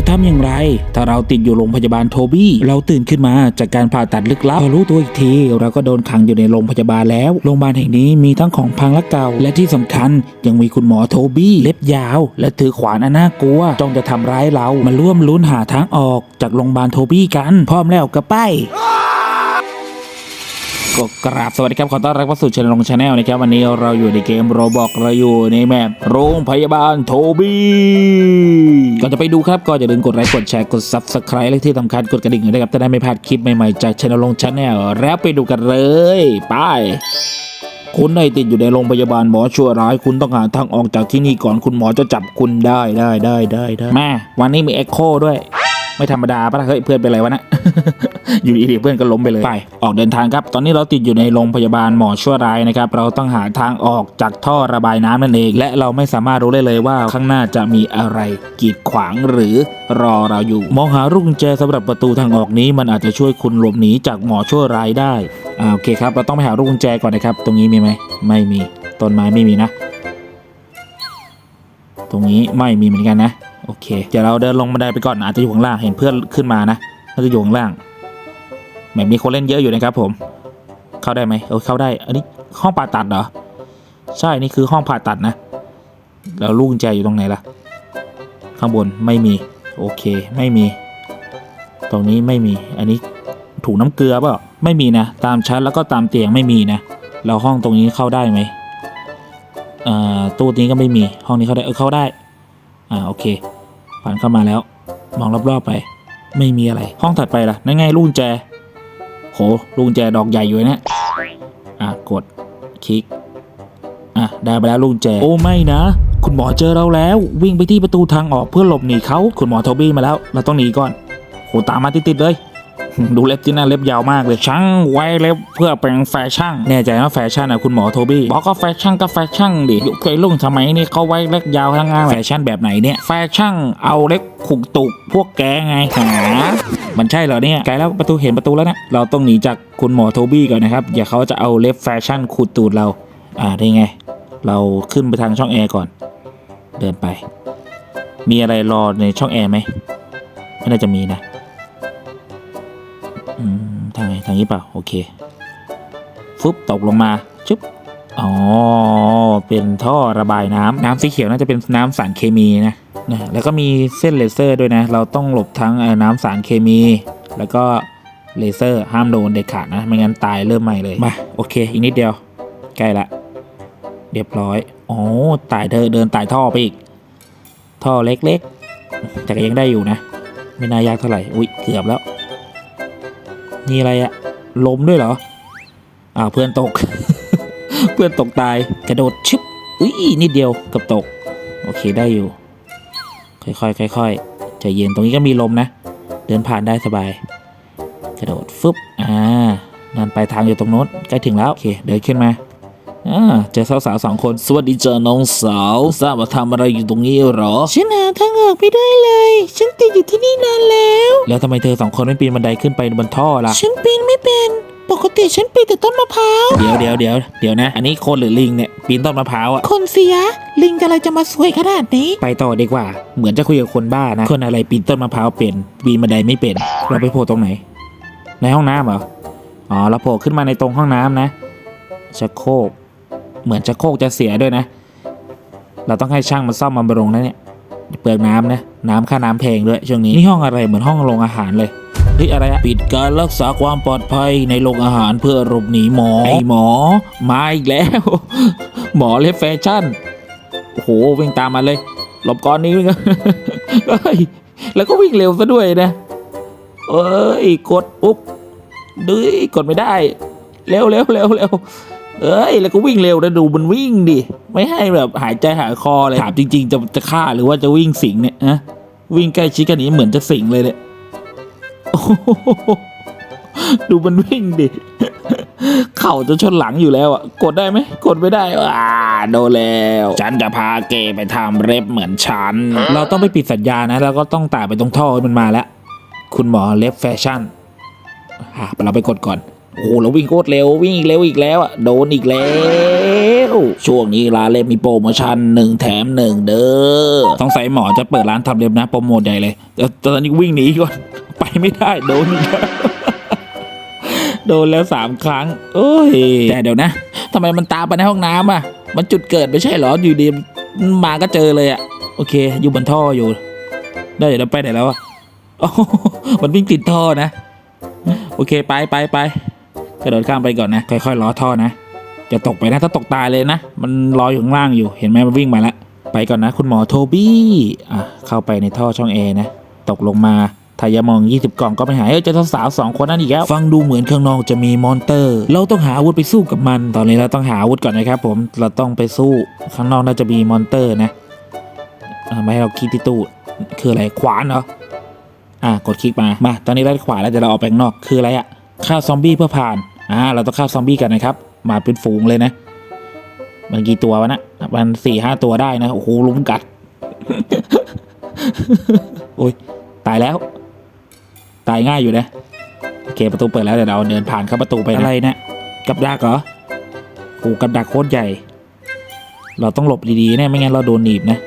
จะทำอย่างไร ถ้าเราติดอยู่โรงพยาบาลโทบี้ เราตื่นขึ้นมาจากการผ่าตัดลึกลับพอรู้ตัวอีกที เราก็โดนขังอยู่ในโรงพยาบาลแล้ว โรงพยาบาลแห่งนี้มีทั้งของพังและเก่า และที่สำคัญยังมีคุณหมอโทบี้ เล็บยาว และถือขวานอันน่ากลัวจ้องจะทำร้ายเรา มาร่วมลุ้นหาทางออกจากโรงพยาบาลโทบี้กัน พร้อมแล้วกระไป ก็กราบสวัสดีครับขอต้อนรับเข้าสู่ช anel ชาแนลนะครับวันนี้เราอยู่ในเกมโรบอกเราอยู่ในแมปโรงพยาบาลโทบี้ก่อนจะไปดูครับก็อย่าลืมกดไลค์กดแชร์กด subscribe และที่สำคัญกดกระดิ่งด้วยครับจะได้ไม่พลาดคลิปใหม่ๆจากช anel ชาแนลแล้วไปดูกันเลยไปคุณได้ติดอยู่ในโรงพยาบาลหมอชั่วร้าย คุณต้องหาทางออกจากที่นี่ก่อนคุณหมอจะจับคุณได้ได้ได้ได้ได้แม่วันนี้มีเอ็กโคด้วย ไม่ธรรมดาปะล่ะเฮ้ยเพื่อนเป็นไรวะนะอยู่ดีๆเพื่อนก็ล้มไปเลยไปออกเดินทางครับ ตอนนี้เราติดอยู่ในโรงพยาบาลหมอชั่วร้ายนะครับเราต้องหาทางออกจากท่อระบายน้ำนั่นเอง และเราไม่สามารถรู้ได้เลยว่าข้างหน้าจะมีอะไรกีดขวางหรือรอเราอยู่ มองหาลูกกุญแจสำหรับประตูทางออกนี้มันอาจจะช่วยคุณหลบหนีจากหมอชั่วร้ายได้อ่าโอเคครับ เราต้องไปหาลูกกุญแจก่อนนะครับ ตรงนี้มีไหมไม่มีต้นไม้ไม่มีนะ ตรงนี้ไม่มีเหมือนกันนะ โอเค เดี๋ยวเราเดินลงบันไดไปก่อนอาจจะอยู่ข้างล่างเห็นเพื่อนขึ้นมานะน่าจะอยู่ข้างล่างแบบมีคนเล่นเยอะอยู่นะครับผม เข้าได้ไหมเออเข้าได้ อันนี้ห้องผ่าตัดเหรอ ใช่นี่คือห้องผ่าตัดนะ แล้วลูกกุญแจอยู่ตรงไหนล่ะ ข้างบนไม่มี โอเคไม่มี ตรงนี้ไม่มี อันนี้ถุงน้ำเกลือเปล่าไม่มีนะ ตามชั้นแล้วก็ตามเตียงไม่มีนะ แล้วห้องตรงนี้เข้าได้ไหมอ่อตู้นี้ก็ไม่มี ห้องนี้เข้าได้ เออเข้าได้ อ่าโอเค ผ่านเข้ามาแล้ว มองรอบๆไป ไม่มีอะไร ห้องถัดไปล่ะ นั่นไงลูกแจ โหลูกแจดอกใหญ่อยู่นะอะกดคลิก อะได้ไปแล้วลูกแจ โอ้ไม่นะ คุณหมอเจอเราแล้ว วิ่งไปที่ประตูทางออกเพื่อหลบหนีเขา คุณหมอโทบี้มาแล้ว เราต้องหนีก่อน โหตามมาติดๆเลย ดูเล็บที่หน้าเล็บยาวมากเลยช่างไว้เล็บเพื่อเป็นแฟชั่นแน่ใจว่าแฟชั่นอะคุณหมอโทบี้บอกก็แฟชั่นก็แฟชั่นดิยุคเคยลุ่งสมัยนี้เขาไว้เล็บยาวทั้งนั้นแฟชั่นแบบไหนเนี่ยแฟชั่นเอาเล็บขุกตุกพวกแกไงหามันใช่เหรอเนี่ยไกลแล้วประตูเห็นประตูแล้วนะเราต้องหนีจากคุณหมอโทบี้ก่อนนะครับอย่าเขาจะเอาเล็บแฟชั่นขูดตูดเรา อ่าได้ไง เราขึ้นไปทางช่องแอร์ก่อน เดินไป มีอะไรรอในช่องแอร์ไหมไม่น่าจะมีนะ อืมทางไหนทางนี้เปล่าโอเคฟึบตกลงมาชุบอ๋อ เป็นท่อระบายน้ำน้ำสีเขียวน่าจะเป็นน้ำสารเคมีนะนะแล้วก็มีเส้นเลเซอร์ด้วยนะ เราต้องหลบทั้งเอ่อน้ำสารเคมี แล้วก็เลเซอร์ห้ามโดนเด็ดขาดนะ ไม่งั้นตายเริ่มใหม่เลย มาโอเค อีกนิดเดียว ใกล้ละ เรียบร้อยโอ้ตายเธอเดินตายท่อไปอีก ท่อเล็กๆ แต่ก็ยังได้อยู่นะ ไม่น่ายากเท่าไหร่ อุ๊ยเกือบแล้ว มีอะไรอะล้มด้วยเหรออ่าเพื่อนตก เพื่อนตกตายกระโดดชึบอุ้ยนิดเดียวกับตก โอเคได้อยู่ ค่อยๆค่อยๆใจเย็นตรงนี้ก็มีลมนะ เดินผ่านได้สบาย กระโดดฟึบอ่านั่นไปลายทางอยู่ตรงโน้นใกล้ถึงแล้วโอเคเดินขึ้นมา อ่าเจอสาวๆสองคน สวัสดีเจอน้องสาวทราบว่าทำอะไรอยู่ตรงนี้เหรอ ฉันหาทางออกไม่ได้เลย ฉันติดอยู่ที่นี่นานแล้ว แล้วทำไมเธอสองคนไม่ปีนบันไดขึ้นไปบนท่อล่ะ ฉันปีนไม่เป็นปกติฉันปีนแต่ต้นมะพร้าว เดี๋ยวเดี๋ยวเดี๋ยวเดี๋ยวนะ อันนี้คนหรือลิงเนี่ยปีนต้นมะพร้าวอะคนเสีย ลิงอะไรจะมาสวยขนาดนี้ ไปต่อดีกว่า เหมือนจะคุยกับคนบ้านะ คนอะไรปีนต้นมะพร้าวเป็น ปีนบันไดไม่เป็น เราไปโผล่ตรงไหน ในห้องน้ำเหรอ อ๋อ เราโผล่ขึ้นมาในตรงห้องน้ำนะชักโครก เหมือนชักโคกจะเสียด้วยนะ เราต้องให้ช่างมาซ่อมบำรุงนะเนี่ยเปลืองน้ำนะ น้ำค่าน้ำแพงด้วยช่วงนี้นี่ห้องอะไรเหมือนห้องโรงอาหารเลยเฮ้ยอะไรอะปิดการรักษาความปลอดภัยในโรงอาหารเพื่อหลบหนีหมอไอหมอมาอีกแล้ว หมอเล็บแฟชั่นโอ้โหวิ่งตามมาเลย หลบก่อนนี้วิ่งเฮ้ยแล้วก็วิ่งเร็วซะด้วยนะเอ้ยกดปุ๊บดื้อกดไม่ได้ เร็วเร็วเร็วเร็ว เอ้ยแล้วก็วิ่งเร็วนะดูมันวิ่งดิไม่ให้แบบหายใจหายคอเลยถามจริง ๆ จะจะฆ่าหรือว่าจะวิ่งสิงเนี่ยนะวิ่งใกล้ชิดกันนี้เหมือนจะสิงเลยเนี่ยโอ้โหดูมันวิ่งดิ เข่าจะชนหลังอยู่แล้วอะ กดได้ไหม กดไม่ได้ อ่า โดนแล้ว ฉันจะพาเกไปทำเล็บเหมือนฉัน เราต้องไปปิดสัญญานะ แล้วก็ต้องตายไปตรงท่อให้มันมาแล้ว คุณหมอเล็บแฟชั่นเราไปกดก่อน โอ้โหแล้ววิ่งโคตรเร็ววิ่งอีกเร็วอีกแล้วอะโดนอีกแล้ว ช่วงนี้ร้านเล็บมีโปรโมชั่นหนึ่งแถมหนึ่งเด้อต้องใส่หมอจะเปิดร้านทำเล็บนะโปรโมทใหญ่เลยแต่ตอนนี้วิ่งหนีก่อนไปไม่ได้โดนอีกแล้วโดนแล้วสามครั้งโอ้ยแต่เดี๋ยวนะทำไมมันตามไปในห้องน้ำอะ มันจุดเกิดไม่ใช่หรออยู่ดีมาก็เจอเลยอะ โอเค อยู่บนท่ออยู่ ได้เดี๋ยวเราไปไหนแล้วอะมันวิ่งติดท่อนะ โอเคไปไปไป กระโดดข้ามไปก่อนนะ ค่อยๆล้อท่อนะจะตกไปนะถ้าตกตายเลยนะ มันลอยอยู่ข้างล่างอยู่เห็นไหมมันวิ่งมาแล้วไปก่อนนะ คุณหมอโทบี้อะเข้าไปในท่อช่องแอร์นะ ตกลงมาทายามอง 20 กล่องก็ไม่หายเอ้ยเจอสาวสองคนนั่นอีกแล้ว ฟังดูเหมือนข้างนอกจะมีมอนเตอร์ เราต้องหาอาวุธไปสู้กับมัน ตอนนี้เราต้องหาอาวุธก่อนนะครับผมเราต้องไปสู้ข้างนอกน่าจะมีมอนเตอร์นะอ่าไม่ให้เราคิดที่ตู้คืออะไรขวานเหรออะกดคลิกมามา ตอนนี้เราได้ขวานแล้วเดี๋ยวเราออกไปข้างนอกคืออะไรอะ ฆ่าซอมบี้เพื่อผ่านอ่าเราต้องฆ่าซอมบี้กันนะครับ มาเป็นฝูงเลยนะ มันกี่ตัววะนะมันสี่ห้าตัวได้นะโอ้โหลุมกัด โอ้ยตายแล้ว ตายง่ายอยู่นะโอเคประตูเปิดแล้วเดี๋ยวเราเดินผ่านเข้าประตูไปนะอะไรเนะกับดักเหรอโอ้กับดักโคตรใหญ่ เราต้องหลบดีๆเนี่ยไม่งั้นเราโดนหนีบนะ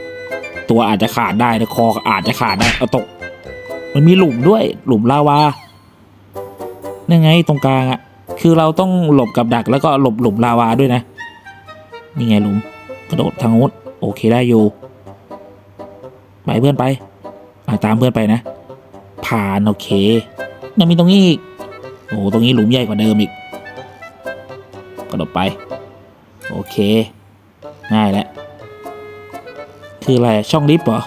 ตัวอาจจะขาดได้นะคออาจจะขาดได้เอาตก มันมีหลุมด้วย หลุมลาวา นั่นไงตรงกลางอะ่ะคือเราต้องหลบกับดักแล้วก็หลบหลุมลาวาด้วยนะ นี่ไงหลุมกระโดดทางโน้นโอเคได้อยู่ ไปเพื่อนไปตามเพื่อนไปนะ ผ่านโอเคยังมีตรงนี้อีกโอ้ตรงนี้หลุมใหญ่กว่าเดิมอีกกระโดดไป โอเค ง่ายแล้วคืออะไรช่องลิฟต์เหรอ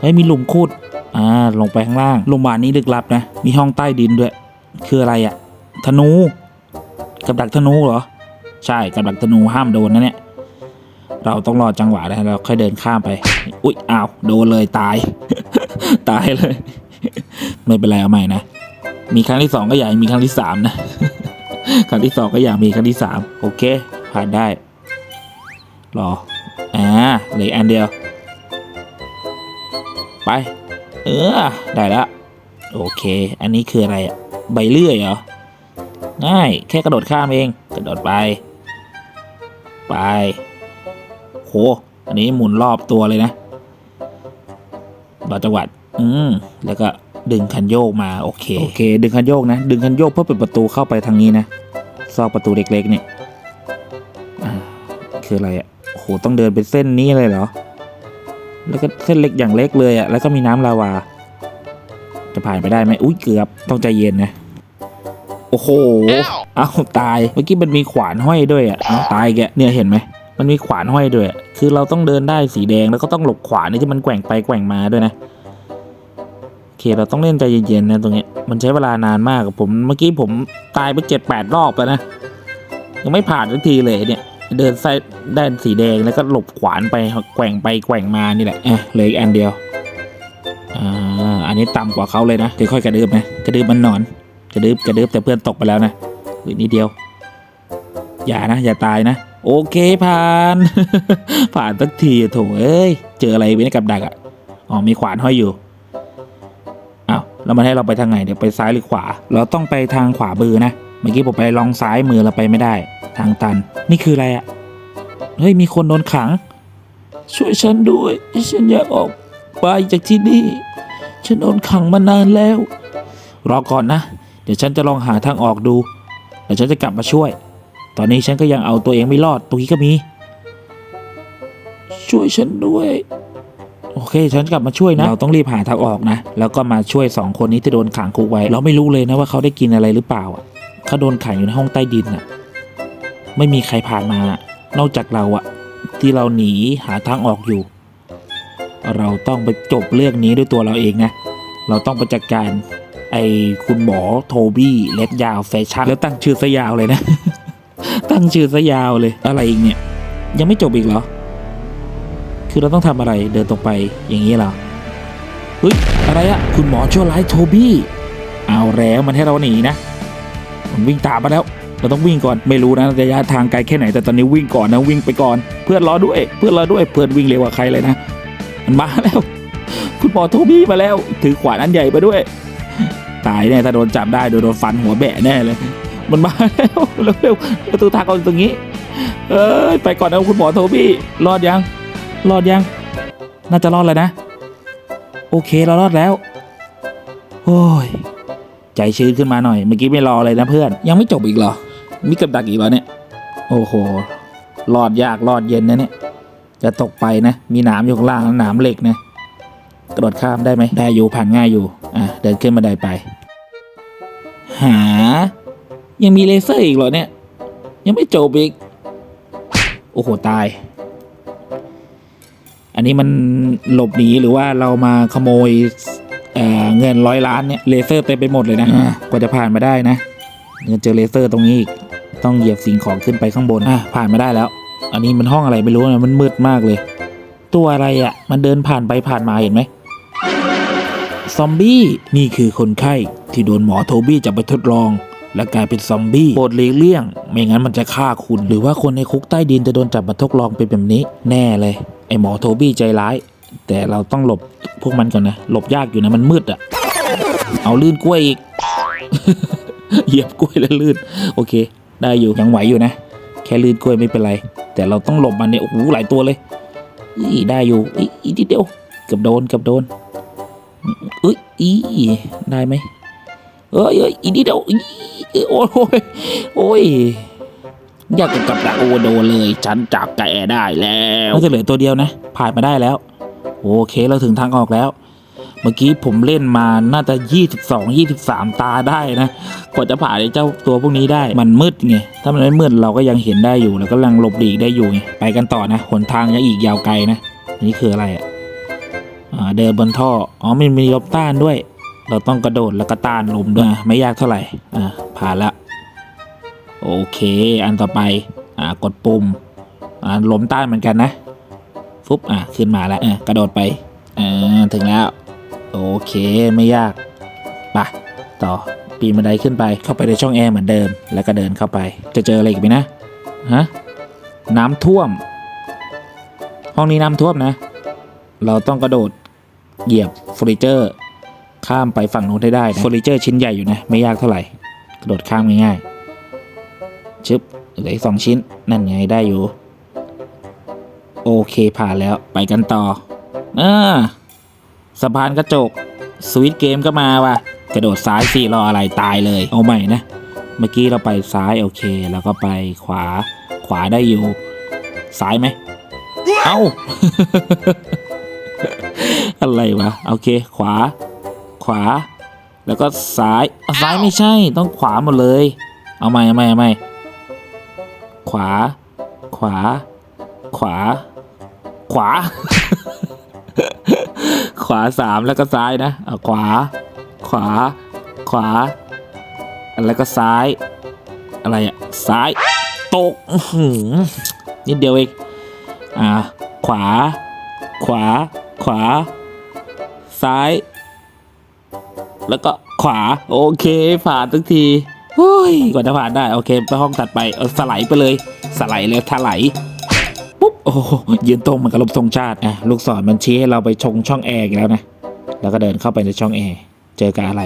เฮ้ยมีหลุมคูดอ่าลงไปข้างล่างโรงพยาบาลนี้ลึกลับนะ มีห้องใต้ดินด้วย คืออะไรอะธนูกับดักธนูเหรอ ใช่กับดักธนูห้ามโดนนะเนี่ย เราต้องรอจังหวะนะเราค่อยเดินข้ามไป อุ๊ยอ้าวโดนเลยตาย ตายเลย ไม่เป็นไรเอาใหม่นะ มีครั้งที่สองก็อยามีครั้งที่สามนะครั้งที่สองก็อยามีครั้งที่สามโอเค ผ่านได้รออ่าเหลืออันเดียว ไป เออ ได้แล้วโอเค อันนี้คืออะไรอะ ใบเลื่อยเหรอ ง่าย แค่กระโดดข้ามเอง กระโดดไป ไป โห อันนี้หมุนรอบตัวเลยนะรอจังหวัด อืม แล้วก็ดึงคันโยกมา โอเค โอเค ดึงคันโยกนะ ดึงคันโยกเพื่อเปิดประตูเข้าไปทางนี้นะ ซอกประตูเล็กๆเนี่ยคืออะไรอะ่ะโอ้โหต้องเดินเป็นเส้นนี้เลยเหรอ แล้วก็เส้นเล็กอย่างเล็กเลยอะ่ะ แล้วก็มีน้ำลาวา จะผ่านไปได้ไหมอุ้ยเกือบ ต้องใจเย็นนะ โอ้โหเอาตาย เมื่อกี้มันมีขวานห้อยด้วยอะ่ะเอาตายแก เนี่ยเห็นไหม มันมีขวานห้อยด้วย คือเราต้องเดินได้สีแดงแล้วก็ต้องหลบขวานนี่ที่มันแกว่งไปแกว่งมาด้วยนะโอเค เราต้องเล่นใจเย็นๆนะตรงเนี้ย มันใช้เวลานานมากกับผม เมื่อกี้ผมตายไปเจ็ดแปดรอบแล้วนะ ยังไม่ผ่านสักทีเลยเนี่ย เดินไส้ด้านสีแดงแล้วก็หลบขวานไปแกว่งไปแกว่งมานี่แหละเอะเหลืออีกอันเดียว อ่า อันนี้ต่ำกว่าเขาเลยนะค่อยๆกระดืบนะ กระดืบมันนอน กระดืบกระดืบแต่เพื่อนตกไปแล้วนะอีกนิดเดียว อย่านะ อย่าตายนะ โอเคผ่าน ผ่านสักทีโถเอ้ย เจออะไรไว้ในกับดักอะอ๋อมีขวานห้อยอยู่อ้าวแล้วมันให้เราไปทางไหนเดี๋ยวไปซ้ายหรือขวา เราต้องไปทางขวามือนะเมื่อกี้ผมไปลองซ้ายมือเราไปไม่ได้ ทางตัน นี่คืออะไรอะ่ะเฮ้ยมีคนโดนขัง ช่วยฉันด้วยฉันอยากออกไปจากที่นี่ ฉันโดนขังมานานแล้ว รอก่อนนะ ดี๋ยวฉันจะลองหาทางออกดูแล้วฉันจะกลับมาช่วย ตอนนี้ฉันก็ยังเอาตัวเองไม่รอดตรงนี้ก็มี ช่วยฉันด้วย โอเค ฉันกลับมาช่วยนะ เราต้องรีบหาทางออกนะ แล้วก็มาช่วยสองคนนี้ที่โดนขังคุกไว้ เราไม่รู้เลยนะว่าเขาได้กินอะไรหรือเปล่าอะเขาโดนขังอยู่ในห้องใต้ดินน่ะ ไม่มีใครผ่านมา นอกจากเราอะที่เราหนีหาทางออกอยู่ เราต้องไปจบเรื่องนี้ด้วยตัวเราเองนะ เราต้องไปจัดการ ไอ้คุณหมอโทบี้เล็บยาวแฟชั่นแล้วตั้งชื่อซะยาวเลยนะ ตั้งชื่อซะยาวเลยอะไรอีกเนี่ย ยังไม่จบอีกเหรอ คือเราต้องทำอะไรเดินตรงไปอย่างนี้เหรอเฮ้ยอะไรอะคุณหมอชั่วร้ายโทบี้เอาแล้วมันให้เราหนีนะ มันวิ่งตามมาแล้วเราต้องวิ่งก่อนไม่รู้นะระยะทางไกลแค่ไหนแต่ตอนนี้วิ่งก่อนนะวิ่งไปก่อน เพื่อนรอด้วย เพื่อนรอด้วยเพื่อนวิ่งเร็วกว่าใครเลยนะ มันมาแล้ว คุณหมอโทบี้มาแล้ว ถือขวานอันใหญ่มาด้วย ตายแน่ถ้าโดนจับได้โดนฟันหัวแบะแน่เลย มันมาแล้วเร็วๆประตูทางออกตรงนี้ เอ้ยไปก่อนนะคุณหมอโทบี้รอดยัง รอดยัง น่าจะรอดแล้วนะ โอเคเรารอดแล้ว โอ้ย ใจชื้นขึ้นมาหน่อย เมื่อกี้ไม่รอเลยนะเพื่อน ยังไม่จบอีกเหรอ มีกับดักอีกเหรอเนี่ย โอ้โห รอดยากรอดเย็นนะเนี่ย จะตกไปนะ มีหนามอยู่ข้างล่างหนามเหล็กนะ กระโดดข้ามได้ไหมได้อยู่ผ่านง่ายอยู่ อะเดินขึ้นบันไดไป หา ยังมีเลเซอร์อีกเหรอเนี่ย ยังไม่จบอีก โอ้โห ตาย อันนี้มันหลบหนีหรือว่าเรามาขโมยเอ่อเงินร้อยล้านเนี่ยเลเซอร์เต็มไปหมดเลยนะอะกว่าจะผ่านมาได้นะเงินเจอเลเซอร์ตรงนี้อีกต้องเหยียบสิ่งของขึ้นไปข้างบนอะผ่านมาได้แล้ว อันนี้มันห้องอะไรไม่รู้นะมันมืดมากเลย ตัวอะไรอะ่ะ มันเดินผ่านไปผ่านมาเห็นไหม ซอมบี้ นี่คือคนไข้ที่โดนหมอโทบี้จับไปทดลอง และกลายเป็นซอมบี้โปรดหลีกเลี่ยง ไม่งั้นมันจะฆ่าคุณ หรือว่าคนในคุกใต้ดินจะโดนจับมาทดลองเป็นแบบนี้ แน่เลย ไอหมอโทบี้ใจร้าย แต่เราต้องหลบพวกมันก่อนนะ หลบยากอยู่นะมันมืดอะ่ะเอาลื่นกล้วยอีก เหยียบกล้วยแล้วลื่น โอเค ได้อยู่ยังไหวอยู่นะ แค่ลื่นกล้วยไม่เป็นไร แต่เราต้องหลบมันเนี่ยโอ้โหหลายตัวเลยอีได้อยู่อีอีนิดเดียวเกือบโดนเกือบโดน อ้ยอีได้ไหมเอ้ยเอ้ยอีนิดเดียวอีโอ้ยโอ้ยอยากกับกับดักโอโดเลย ฉันจับแกได้แล้วน่าจะเหลือตัวเดียวนะ ผ่านมาได้แล้ว โอเคเราถึงทางออกแล้ว เมื่อกี้ผมเล่นมาน่าจะ 22 23 ตาได้นะกว่าจะผ่านไอ้เจ้าตัวพวกนี้ได้มันมืดไงถ้ามันไม่มืดเราก็ยังเห็นได้อยู่แล้วก็ยังหลบหลีกได้อยู่ไงไปกันต่อนะหนทางยังอีกยาวไกลนะนี่คืออะไรอะอ่า เดินบนท่อ อ๋อมันมีลมต้านด้วย เราต้องกระโดดแล้วก็ต้านลมด้วย ไม่ยากเท่าไหร่ อ่า ผ่านละ โอเค อันต่อไป อ่า กดปุ่ม อ่า ลมต้านเหมือนกันนะ ฟุบ อ่าขึ้นมาแล้วอ่ากระโดดไป อ่า ถึงแล้ว โอเค ไม่ยากไปต่อ ปีนบันไดขึ้นไป เข้าไปในช่องแอร์เหมือนเดิม แล้วก็เดินเข้าไป จะเจออะไรอีกไหมนะ ฮะ น้ำท่วม ห้องนี้น้ำท่วมนะ เราต้องกระโดด เหยียบเฟอร์นิเจอร์ ข้ามไปฝั่งนู้นให้ได้นะเฟอร์นิเจอร์ชิ้นใหญ่อยู่นะ ไม่ยากเท่าไหร่ กระโดดข้ามง่ายๆชึบเหลืออีกสองชิ้น นั่นไงได้อยู่ โอเคผ่านแล้วไปกันต่ออ่าสะพานกระจกสวิตช์เกมก็มาว่ะ กระโดดซ้ายสี่รออะไรตายเลย เอาใหม่นะ เมื่อกี้เราไปซ้ายโอเค แล้วก็ไปขวาขวาได้อยู่ ซ้ายไหม เอ้า อะไรวะโอเค ขวา ขวา แล้วก็ซ้ายอะซ้ายไม่ใช่ต้องขวาหมดเลย เอาใหม่เอาใหม่เอาใหม่ขวา ขวา ขวา ขวา ขวาสามแล้วก็ซ้ายนะเอาขวา ขวา ขวา แล้วก็ซ้าย อะไรอะซ้าย ตกอื้อหือนิดเดียวเองอ่าขวา ขวา ขวา ซ้าย แล้วก็ขวา โอเค ผ่านทุกทีฮ้ยกว่าจะผ่านได้ โอเคไปห้องถัดไปเอาสไลด์ไปเลยสไลด์เลยถลายปุ๊บโอ้ยืนตรงเหมือนกับลบธงชาติอะลูกศรมันชี้ให้เราไปชงช่องแอร์อีกแล้วนะแล้วก็เดินเข้าไปในช่องแอร์เจอกับอะไร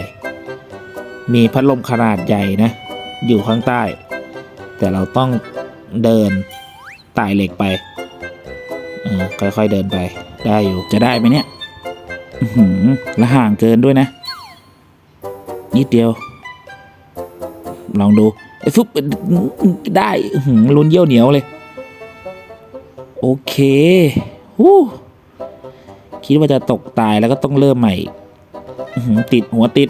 มีพัดลมขนาดใหญ่นะ อยู่ข้างใต้ แต่เราต้องเดินไต่เหล็กไปค่อยๆเดินไปได้อยู่จะได้ไหมเนี่ย และห่างเกินด้วยนะ นิดเดียว ลองดูไอ้ฟุบได้อื้อหือลุ้นเยี่ยวเหนียวเลย โอเคฮู้คิดว่าจะตกตายแล้วก็ต้องเริ่มใหม่อื้อหือติดหัวติด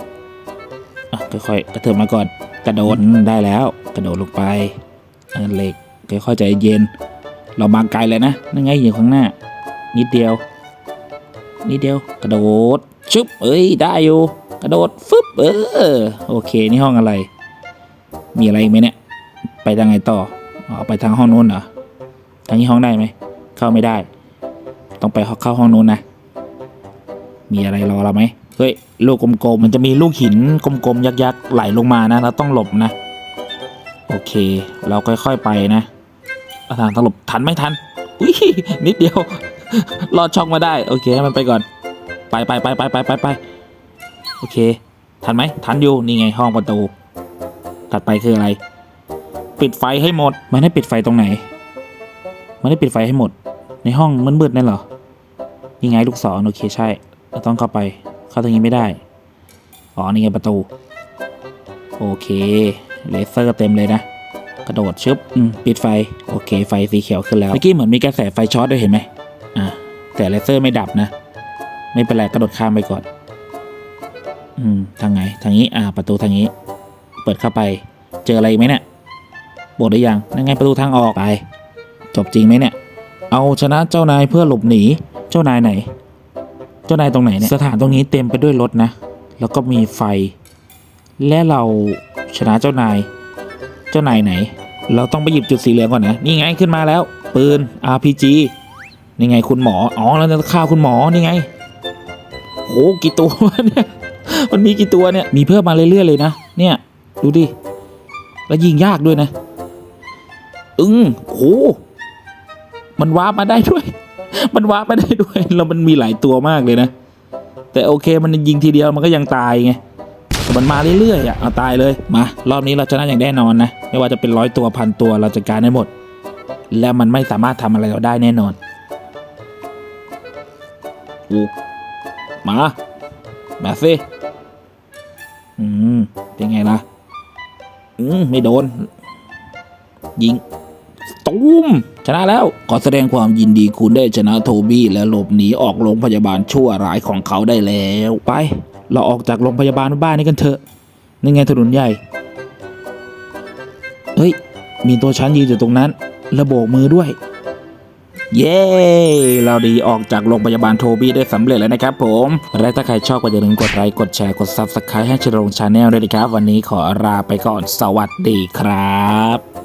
อะค่อยๆกระเถิบมาก่อน กระโดดได้แล้ว กระโดดลงไปอันเหล็กค่อยๆใจเย็น เรามาไกลเลยนะนั่นไงอยู่ข้างหน้า นิดเดียว นิดเดียวกระโดดชึบเอ้ยได้อยู่กระโดดฟึบเออโอเคนี่ห้องอะไร มีอะไรอีกไหมเนี่ยไปทางไหนต่ออ๋อไปทางห้องนู้นเหรอทางนี้ห้องได้ไหมเข้าไม่ได้ ต้องไปเข้าห้องนู้นนะมีอะไรรอเราไหมเฮ้ยลูกกลมๆมันจะมีลูกหินกลมๆยักษ์ๆไหลลงมานะเราต้องหลบนะ โอเค เราค่อยๆไปนะทางตลบทันไม่ทันอุ้ยนิดเดียว รอดช่องมาได้ โอเคให้มันไปก่อน ไปไปไปไปไปไปไปโอเค ทันไหมทันอยู่นี่ไงห้องประตู ถัดไปคืออะไร ปิดไฟให้หมด มันให้ปิดไฟตรงไหน มันให้ปิดไฟให้หมด ในห้องมืดๆนั่นเหรอนี่ไงลูกศรโอเคใช่เราต้องเข้าไป เข้าตรงนี้ไม่ได้ อ๋อนี่ไงประตู โอเคเลเซอร์เต็มเลยนะกระโดดชึบปิดไฟ โอเค ไฟสีเขียวขึ้นแล้ว เมื่อกี้เหมือนมีกระแสไฟช็อตด้วยเห็นไหม อ่าแต่เลเซอร์ไม่ดับนะ ไม่เป็นไรกระโดดข้ามไปก่อน อืมทางไหนทางนี้อ่าประตูทางนี้ เปิดเข้าไป เจออะไรอีกไหมเนี่ยบดหรือยังนั่นไงประตูทางออกไปจบจริงไหมเนี่ย เอาชนะเจ้านายเพื่อหลบหนี เจ้านายไหน เจ้านายตรงไหนเนี่ย สถานตรงนี้เต็มไปด้วยรถนะ แล้วก็มีไฟ และเราชนะเจ้านาย เจ้านายไหน เราต้องไปหยิบจุดสีเหลืองก่อนนะ นี่ไงขึ้นมาแล้ว ปืน RPG นี่ไงคุณหมอ อ๋อเราจะฆ่าคุณหมอ นี่ไงโหกี่ตัวเนี่ย มันมีกี่ตัวเนี่ย มีเพิ่มมาเรื่อยๆเลยนะ เนี่ย ดูดิ แล้วยิงยากด้วยนะ อึ้งโห มันวาร์ปมาได้ด้วย มันวาร์ปมาได้ด้วย แล้วมันมีหลายตัวมากเลยนะ แต่โอเค มันยิงทีเดียวมันก็ยังตายไงมันมาเรื่อยๆอะเอาตายเลย มา รอบนี้เราชนะอย่างแน่นอนนะ ไม่ว่าจะเป็นร้อยตัวพันตัวเราจัดการได้หมด และมันไม่สามารถทำอะไรเราได้แน่นอนูมา มาสิอืมเป็นไงล่ะ อืมไม่โดน ยิงตุ้มชนะแล้ว ขอแสดงความยินดีคุณได้ชนะโทบี้และหลบหนีออกโรงพยาบาลชั่วร้ายของเขาได้แล้ว ไป เราออกจากโรงพยาบาลบ้านนี้กันเถอะนี่ไงถนนใหญ่ เฮ้ย มีตัวชั้นยืนอยู่ตรงนั้น ระโบกมือด้วย เย้เราดีออกจากโรงพยาบาลโทบี้ได้สำเร็จแล้วนะครับผม และถ้าใครชอบก็อย่าลืมกดไลค์กดแชร์กดซับสไครต์ให้ชโรงชาแนลด้วยนะครับ วันนี้ขอลาไปก่อนสวัสดีครับ